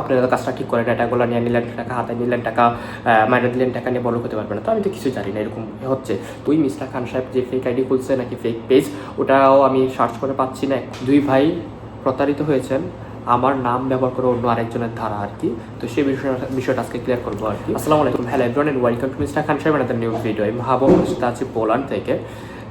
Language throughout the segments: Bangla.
আপনারা কাজটা ঠিক করে ডাটাগুলো নিয়ে নিলেন, টাকা হাতে নিলেন, টাকা মাইনে দিলেন, টাকা নিয়ে বড় হতে পারবেন না। তো আমি তো কিছু জানি না, এরকম হচ্ছে। তুই মিস্টার খান সাহেব যে ফেক আইডি খুলছে নাকি ফেক পেজ ওটাও আমি সার্চ করে পাচ্ছি না। দুই ভাই প্রতারিত হয়েছেন, আমার নাম ব্যবহার করে অন্য আরেকজনের ধারা আর কি। তো সেই বিষয়টা বিষয়টা আজকে ক্লিয়ার করব আর কি। আসসালামু আলাইকুম hello everyone welcome to mister Khan সাহেব আমাদের নিউ ভিডিও আমি সেটা আছে পোল্যান্ড থেকে।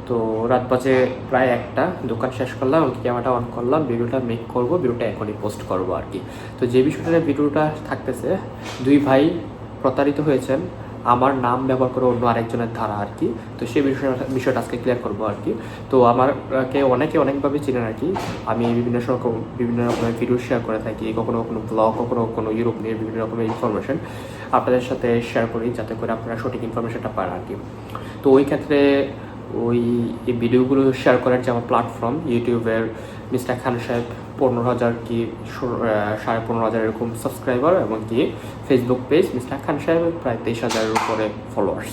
তো রাত বাজে প্রায় একটা, দোকান শেষ করলাম ক্যামেরাটা অন করলাম, ভিডিওটা মেক করব, ভিডিওটা এখনই পোস্ট করব আর কি। তো যে বিষয়টা ভিডিওটা থাকতেছে, দুই ভাই প্রতারিত হয়েছেন, আমার নাম ব্যবহার করে অন্য আরেকজনের ধারা আর কি। তো সেই বিষয়টা বিষয়টা আজকে ক্লিয়ার করব আর কি। তো আমারকে অনেকে অনেকভাবে চিনেন আর কি। আমি বিভিন্ন রকম বিভিন্ন রকমের ভিডিও শেয়ার করে থাকি, কখনো কখনো ব্লগ কখনো কখনো ইউরোপ নিয়ে বিভিন্ন রকমের ইনফরমেশন আপনাদের সাথে শেয়ার করি, যাতে করে আপনারা সঠিক ইনফরমেশনটা পান আর কি। তো ওই ক্ষেত্রে ওই এই ভিডিওগুলো শেয়ার করার যে আমার প্ল্যাটফর্ম ইউটিউবের মিস্টার খান সাহেব পনেরো হাজার কি সাড়ে পনেরো হাজার এরকম সাবস্ক্রাইবার এবং কি ফেসবুক পেজ মিস্টার খান সাহেবের প্রায় তেইশ হাজারের উপরে ফলোয়ার্স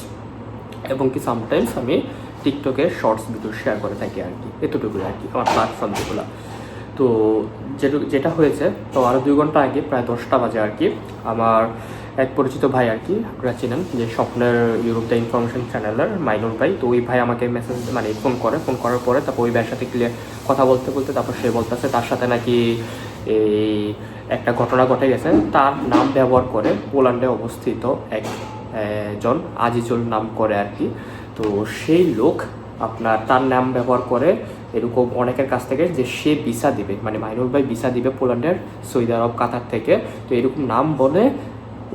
এবং কি সামটাইমস আমি টিকটকে শর্টস ভিডিও শেয়ার করে থাকি আর কি, এতটুকুই আর কি, আমার প্ল্যাটফর্ম যেগুলো। তো যেটা হয়েছে, তো আরও দুই ঘণ্টা আগে প্রায় দশটা বাজে আর কি, আমার এক পরিচিত ভাই আর কি, আপনারা চিনেন যে স্বপ্নের ইউরোপ দ্য ইনফরমেশন চ্যানেলের মাইনুর ভাই। তো ওই ভাই আমাকে মেসেজ মানে ফোন করে। ফোন করার পরে তারপর ওই ভাইয়ের সাথে ক্লিয়ার কথা বলতে বলতে তারপর সে বলতেছে তার সাথে নাকি এই একটা ঘটনা ঘটে গেছে। তার নাম ব্যবহার করে পোল্যান্ডে অবস্থিত এক জন আজিজুল নাম করে আর কি। তো সেই লোক আপনার তার নাম ব্যবহার করে এরকম অনেকের কাছ থেকে যে সে ভিসা দিবে মানে মাইনুর ভাই ভিসা দিবে পোল্যান্ডের সৌদি আরব, কাতার থেকে। তো এরকম নাম বলে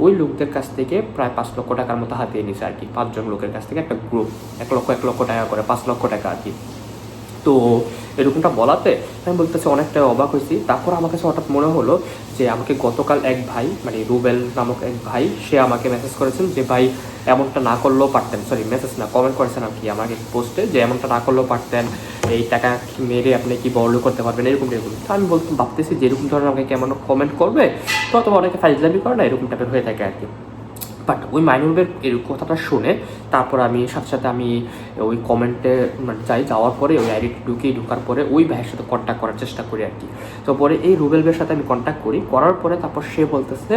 ওই লোকদের কাছ থেকে প্রায় পাঁচ লক্ষ টাকার মতো হাতিয়ে নিছে আর কি, পাঁচজন লোকের কাছ থেকে একটা গ্রুপ এক লক্ষ এক লক্ষ টাকা করে, পাঁচ লক্ষ টাকা আর কি। তো এরকমটা বলাতে আমি বলতেছি অনেকটা অবাক হয়েছি। তারপর আমার কাছে হঠাৎ মনে হলো যে আমাকে গতকাল এক ভাই মানে রুবেল নামক এক ভাই, সে আমাকে মেসেজ করেছেন যে, ভাই এমনটা না করলেও পারতেন। সরি মেসেজ না কমেন্ট করেছেন আর কি, আমাকে পোস্টে যে এমনটা না করলেও পারতেন, এই টাকা মেরে আপনি কি বড় করতে পারবেন, এরকম এরকম তো আমি বলতে ভাবতেছি যে এরকম ধরনের আমাকে কেমন কমেন্ট করবে, তো অথবা অনেকে ফাইজলামি করে না, এরকম টাইপের হয়ে থাকে আর কি। বাট ওই মাইনুরবের এর কথাটা শুনে তারপর আমি, সাথে সাথে আমি ওই কমেন্টে মানে যাই, যাওয়ার পরে ওই আইডি ঢুকিয়ে ঢুকার পরে ওই ভাইয়ের সাথে কন্ট্যাক্ট করার চেষ্টা করি আর কি। তো পরে এই রুবেল ভাইয়ের সাথে আমি কন্ট্যাক্ট করি, করার পরে তারপর সে বলতেছে,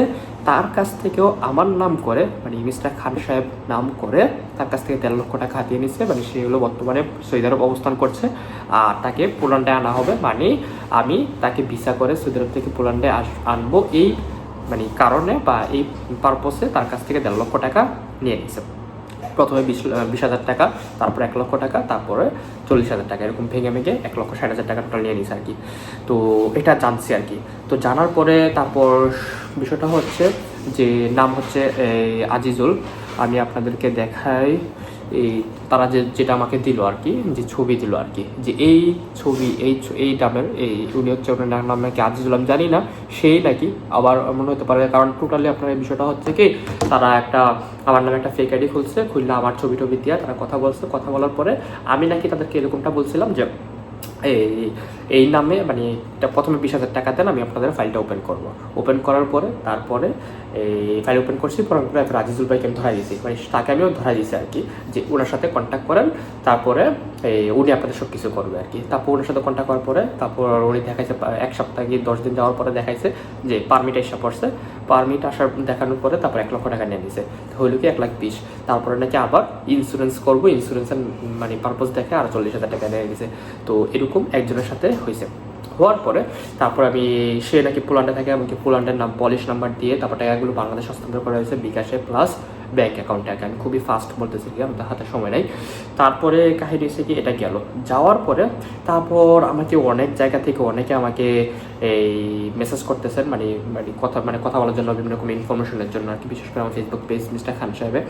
তার কাছ থেকেও আমার নাম করে মানে মিস্টার খান সাহেব নাম করে, তার কাছ থেকে দেড় লক্ষ টাকা হাতিয়ে নিচ্ছে মানে সে হলো বর্তমানে সৌদি আরব অবস্থান করছে, আর তাকে পোল্যান্ডে আনা হবে। মানে আমি তাকে ভিসা করে সৌদি আরব থেকে পোল্যান্ডে আনব। এই মানে কারণে বা এই পারপসে তার কাছ থেকে দেড় লক্ষ টাকা নিয়ে নিছে। প্রথমে বিশ বিশ হাজার টাকা, তারপর এক লক্ষ টাকা, তারপরে চল্লিশ হাজার টাকা, এরকম ভেঙে ভেঙে এক লক্ষ ষাট হাজার টাকা টোটাল নিয়ে নিছে আর কি। তো এটা জানছি আর কি। তো জানার পরে তারপর বিষয়টা হচ্ছে যে, নাম হচ্ছে আজিজুল। আমি আপনাদেরকে দেখাই এই তারা যে, যেটা আমাকে দিল আর কি যে ছবি দিল আর কি যে এই ছবি, এই এই নামের, এই উনি হচ্ছে ওনার নাম নাকি আজিজুল আমি জানি না, সেই নাকি, আবার মনে হতে পারে, কারণ টোটালি আপনার এই বিষয়টা হচ্ছে কি, তারা একটা, আমার নামে একটা ফেক আইডি খুলছে, খুললে আমার ছবি টবি দিয়ে তারা কথা বলছে, কথা বলার পরে আমি নাকি তাদেরকে এরকমটা বলছিলাম যে এই এই নামে মানে প্রথমে বিশ হাজার টাকা দেন, আমি আপনাদের ফাইলটা ওপেন করব। ওপেন করার পরে, তারপরে এই ফাইল ওপেন করছি, পরে রাজিজুল ভাইকে আমি ধরা দিয়েছি মানে তাকে আমিও ধরা দিয়েছি আর কি, যে ওনার সাথে কন্ট্যাক্ট করেন, তারপরে এই উনি আপনাদের সব কিছু করবে আর কি। তারপর ওনার সাথে কন্ট্যাক্ট করার পরে, তারপর উনি দেখাইছে, এক সপ্তাহ গিয়ে দশ দিন যাওয়ার পরে দেখাইছে যে পারমিট এসে পড়ছে। পারমিট আসার দেখানোর পরে তারপর এক লক্ষ টাকা নিয়ে নিছে। হইল কি এক লাখ বিশ। তারপরে নাকি আবার ইন্স্যুরেন্স করব ইন্স্যুরেন্সের মানে পারপোজ দেখে আর চল্লিশ হাজার টাকা নিয়ে নিছে। তো এরকম একজনের সাথে হয়েছে হওয়ার পরে তারপর আমি সে নাকি পোল্যান্ডে থাকে, এমনকি পোল্যান্ডের নাম পলিশ নাম্বার দিয়ে তারপর টাকাগুলো বাংলাদেশ হস্তান্তর করা হয়েছে বিকাশে প্লাস ব্যাঙ্ক অ্যাকাউন্টে আগে আমি খুবই ফাস্ট বলতেছি কি আমাদের হাতে সময় নাই। তারপরে কাহিনী হচ্ছে কি, এটা গেল। যাওয়ার পরে তারপর আমাকে অনেক জায়গা থেকে অনেকে আমাকে এই মেসেজ করতেছেন মানে মানে কথা মানে কথা বলার জন্য বিভিন্ন রকম ইনফরমেশনের জন্য আর কি। বিশেষ করে আমার ফেসবুক পেজ মিস্টার খান সাহেবে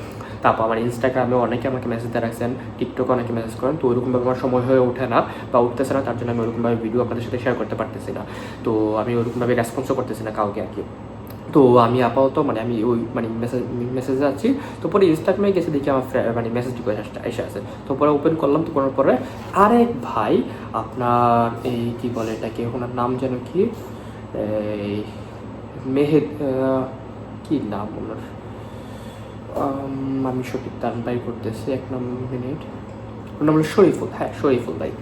তারপর আমার ইনস্টাগ্রামে অনেকে আমাকে মেসেজ দিয়ে রাখছেন টিকটকে অনেকে মেসেজ করেন। তো ওইরকমভাবে আমার সময় হয়ে ওঠে না বা উঠতেছে না, তার জন্য আমি ওরকমভাবে ভিডিও আপনাদের সাথে শেয়ার করতে পারতেছি না। তো আমি ওরকমভাবে রেসপন্সও করতেছি না কাউকে আর কি। তো আমি আপাতত মানে আমি ওই মানে মেসেজ মেসেজে আছি। তো পরে ইনস্টাগ্রামে গেছে দেখি আমার মানে মেসেজ রিকোয়েস্ট এসে আছে। তো পরে ওপেন করলাম, তো করার পরে আরেক ভাই, আপনার এই কি বলে এটাকে, ওনার নাম যেন কি? মেহেদ কি নাম ওনার? আমি সঠিক তার বাই করতেছি, এক নম্বর মিনিট। ওর নাম হলো শরীফুল হ্যাঁ শরীফুল ভাই।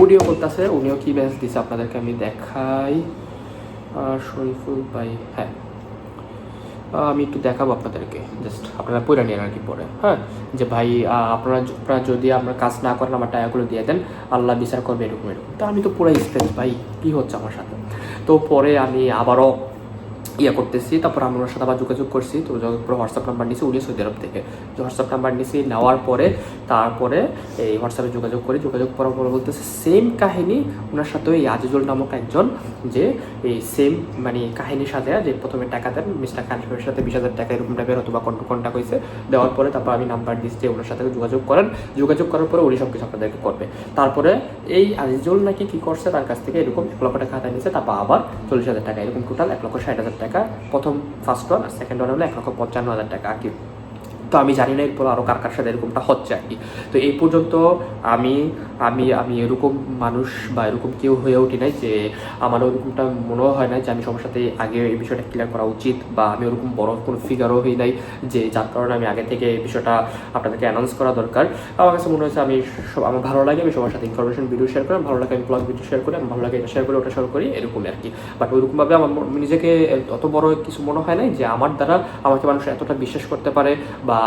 উনিও বলতেছে, উনিও কি মেসেজ দিছে আপনাদেরকে আমি দেখাই। শরীফুল ভাই হ্যাঁ। আমি একটু দেখাবো আপনাদেরকে। জাস্ট আপনারা পড়ে নিন আর কি পরে। হ্যাঁ? যে ভাই আপনারা আপনারা যদি আপনার কাজ না করেন, আমার টাকাগুলো দিয়ে দেন, আল্লাহ বিচার করবে এরকম এরকম। তো আমি তো পুরো স্পেস ভাই। কী হচ্ছে আমার সাথে? তো পরে আমি আবারও ইয়ে করতেছি, তারপর আমি ওনার সাথে আবার যোগাযোগ করছি। তো যোগাযোগ হোয়াটসঅ্যাপ নাম্বার নিয়েছি উনি সৌদি আরব থেকে। যে হোয়াটসঅ্যাপ নাম্বার নিয়েছি নেওয়ার পরে, তারপরে এই হোয়াটসঅ্যাপে যোগাযোগ করি। যোগাযোগ করার পরে বলতেছে সেম কাহিনী ওনার সাথে এই আজিজুল নামক একজন, যে এই সেম মানে কাহিনীর সাথে, যে প্রথমে টাকা দেন, মিস্টার খানসের সাথে বিশ হাজার টাকা এরকম টাইপের অথবা কন্ট্যাক্ট হয়েছে। দেওয়ার পরে তারপর আমি নাম্বার দিচ্ছি ওনার সাথে যোগাযোগ করেন। যোগাযোগ করার পরে উনি সব কিছু আপনাদেরকে করবে। তারপরে এই আজিজুল নাকি কী করছে, তার কাছ থেকে এরকম এক লক্ষ টাকা হাতায় নিয়েছে তারপর আবার চল্লিশ হাজার টাকা, এরকম টোটাল এক লক্ষ ষাট হাজার টাকা। প্রথম ফার্স্ট ওয়ান আর সেকেন্ড ওয়ান হলো এক লক্ষ পঞ্চান্ন হাজার টাকা। কি তো আমি জানি না এরপর আরও কার কার সাথে এরকমটা হচ্ছে আর কি। তো এই পর্যন্ত আমি আমি আমি এরকম মানুষ বা এরকম কেউ হয়ে উঠি নাই যে আমার ওরকমটা মনেও হয় না যে আমি সবার সাথে আগে এই বিষয়টা ক্লিয়ার করা উচিত বা আমি ওরকম বড় কোনো ফিগারও হই নাই যে যার কারণে আমি আগে থেকে এই বিষয়টা আপনাদেরকে অ্যানাউন্স করা দরকার। আমার কাছে মনে হয়েছে আমি সব, আমার ভালো লাগে, আমি সবার সাথে ইনফরমেশন ভিডিও শেয়ার করি ভালো লাগে আমি ব্লগ ভিডিও শেয়ার করি, আমার ভালো লাগে এটা শেয়ার করি, ওটা শেয়ার করি, এরকম আর কি। বাট ওইরকমভাবে আমার নিজেকে অত বড় কিছু মনে হয় নাই যে আমার দ্বারা আমাকে মানুষ এতটা বিশ্বাস করতে পারে বা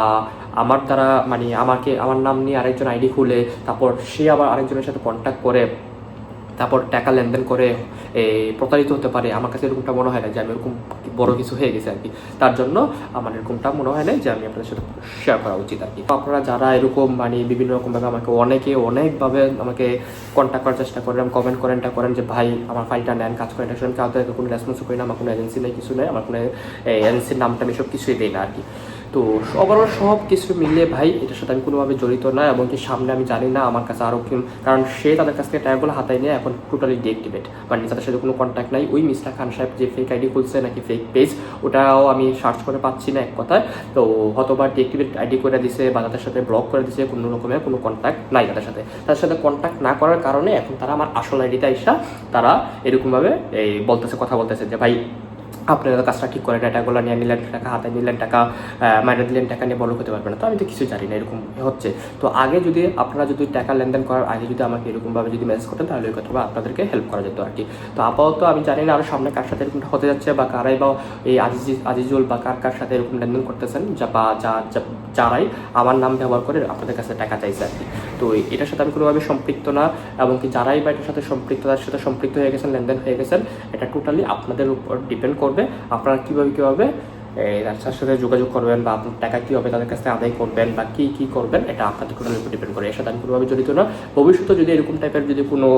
আমার দ্বারা মানে আমাকে, আমার নাম নিয়ে আরেকজন আইডি খুলে, তারপর সে আবার আরেকজনের সাথে কন্ট্যাক্ট করে, তারপর টাকা লেনদেন করে প্রতারিত হতে পারে। আমার কাছে এরকমটা মনে হয় না যে আমি এরকম বড় কিছু হয়ে গেছে আর কি। তার জন্য আমার এরকমটা মনে হয় না যে আমি আপনাদের সাথে শেয়ার করা উচিত আর কি। আপনারা যারা এরকম মানে বিভিন্ন রকমভাবে আমাকে অনেকে অনেকভাবে আমাকে কন্ট্যাক্ট করার চেষ্টা করেন কমেন্ট করেন টা করেন যে, ভাই, আমার ফাইলটা নেন, কাজ করেন, এটা কাউকে কোনো রেসপন্স করি না, আমার কোনো এজেন্সি নেই, কিছু নেই, আমার কোনো এজেন্সির নামটা আমি সব কিছুই দিই না আর কি। তো ওভারঅল সব কিছু মিলিয়ে ভাই, এটার সাথে আমি কোনোভাবে জড়িত না এবং কি সামনে আমি জানি না আমার কাছে আরও কেউ কারণ সে তাদের কাছ থেকে টাকাগুলো হাতায় নিয়ে এখন টোটালি ডিএক্টিভেট মানে তাদের সাথে কোনো কন্ট্যাক্ট নাই। ওই মিস্টার খান সাহেব যে ফেক আইডি খুলছে নাকি ফেক পেজ ওটাও আমি সার্চ করে পাচ্ছি না এক কথায়। তো হয়তোবা ডিএক্টিভেট আইডি করে দিছে বা তাদের সাথে ব্লক করে দিছে, কোনো রকমের কোনো কন্ট্যাক্ট নাই তাদের সাথে। তাদের সাথে কন্ট্যাক্ট না করার কারণে এখন তারা আমার আসল আইডিতে আইসা তারা এরকমভাবে এই বলতেছে, কথা বলতেছে যে, ভাই আপনারা কাজটা ঠিক করে টাকাগুলো নিয়ে নিলেন টাকা, হাতে নিলেন টাকা মাইনে দিলেন, টাকা নিয়ে বড় হতে পারবেন না। তো আমি তো কিছু জানি না, এরকম হচ্ছে। তো আগে যদি আপনারা যদি টাকা লেনদেন করার, আগে যদি আমাকে এরকমভাবে যদি মেসেজ করতেন, তাহলে হয়তো বা আপনাদেরকে হেল্প করা যেত আর কি। তো আপাতত আমি জানি না আরও সামনে কার সাথে এরকমটা হতে যাচ্ছে বা কারাই বা এই আজিজ, আজিজুল বা কার কার সাথে এরকম লেনদেন করতেছেন, যা বা যা, যা- যারাই আমার নাম ব্যবহার করে আপনাদের কাছে টাকা চাইছে আর কি। তো এটার সাথে আমি কোনোভাবে সম্পৃক্ত না, এবং কি যারাই বা এটার সাথে সম্পৃক্ত তার সাথে সম্পৃক্ত হয়ে গেছেন, লেনদেন হয়ে গেছেন, এটা টোটালি আপনাদের উপর ডিপেন্ড করবে আপনারা কীভাবে কীভাবে রাস্তার সাথে যোগাযোগ করবেন বা আপনার টাকা কীভাবে তাদের কাছ আদায় করবেন বা কী কী করবেন, এটা আপনাদের টোটালের উপর ডিপেন্ড করে। এর সাথে আমি কোনোভাবে জড়িত না। ভবিষ্যতে যদি এরকম টাইপের যদি কোনো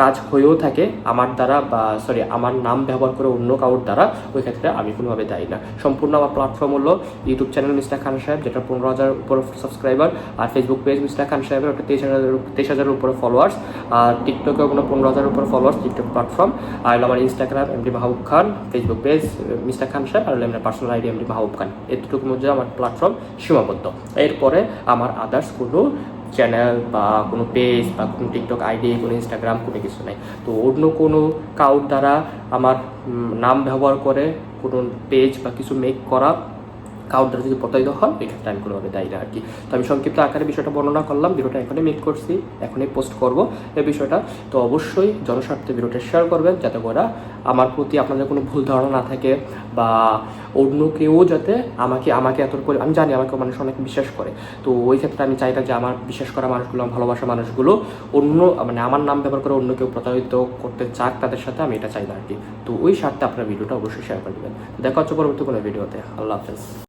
কাজ হয়েও থাকে আমার দ্বারা বা সরি আমার নাম ব্যবহার করে অন্য কারোর দ্বারা, ওই ক্ষেত্রে আমি কোনোভাবে দায়ী না। সম্পূর্ণ আমার প্ল্যাটফর্ম হলো ইউটিউব চ্যানেল মিস্টার খান সাহেব, যেটা পনেরো হাজার উপর সাবস্ক্রাইবার আর ফেসবুক পেজ মিস্টার খান সাহেবের ওটা তেইশ হাজার তেইশ হাজারের উপরে ফলোয়ার্স আর টিকটকে কোনো পনেরো হাজার উপর ফলোয়ার্স টিকটক প্ল্যাটফর্ম আর আমার Instagram MD Mahbub Khan Facebook page mister Khan সাহেব, আর আমার personal ID MD Mahbub Khan এতটুকু মধ্যে আমার প্ল্যাটফর্ম সীমাবদ্ধ। এরপরে আমার আদার্স কোনো চ্যানেল বা কোনো পেজ বা কোনো টিকটক আইডি কোনো ইনস্টাগ্রাম কোনো কিছু নাই। তো অন্য কোনো কাউর দ্বারা আমার নাম ব্যবহার করে কোনো পেজ বা কিছু মেক করা কাউর দ্বারা যদি প্রতারিত হন এই ক্ষেত্রে আমি কোনোভাবে দায়ী না আর কি। তো আমি সংক্ষিপ্ত আকারে বিষয়টা বর্ণনা করলাম, ভিডিওটা এখনই মেক করছি, এখনই পোস্ট করব এই বিষয়টা। তো অবশ্যই জনস্বার্থে ভিডিওটা শেয়ার করবেন, যাতে করে আমার প্রতি আপনাদের কোনো ভুল ধারণা না থাকে বা অন্য কেউ যাতে আমাকে আমাকে এত করে আমি জানি আমাকে মানুষ অনেক বিশ্বাস করে। তো ওই ক্ষেত্রে আমি চাই না যে আমার বিশ্বাস করা মানুষগুলো, আমার ভালোবাসা মানুষগুলো অন্য মানে আমার নাম ব্যবহার করে অন্য কেউ প্রতারিত করতে চাক, তাদের সাথে আমি এটা চাই না আর কি। তো ওই স্বার্থে আপনার ভিডিওটা অবশ্যই শেয়ার করে দেবেন। দেখা হচ্ছে পরবর্তী কোনো ভিডিওতে। আল্লাহ হাফেজ।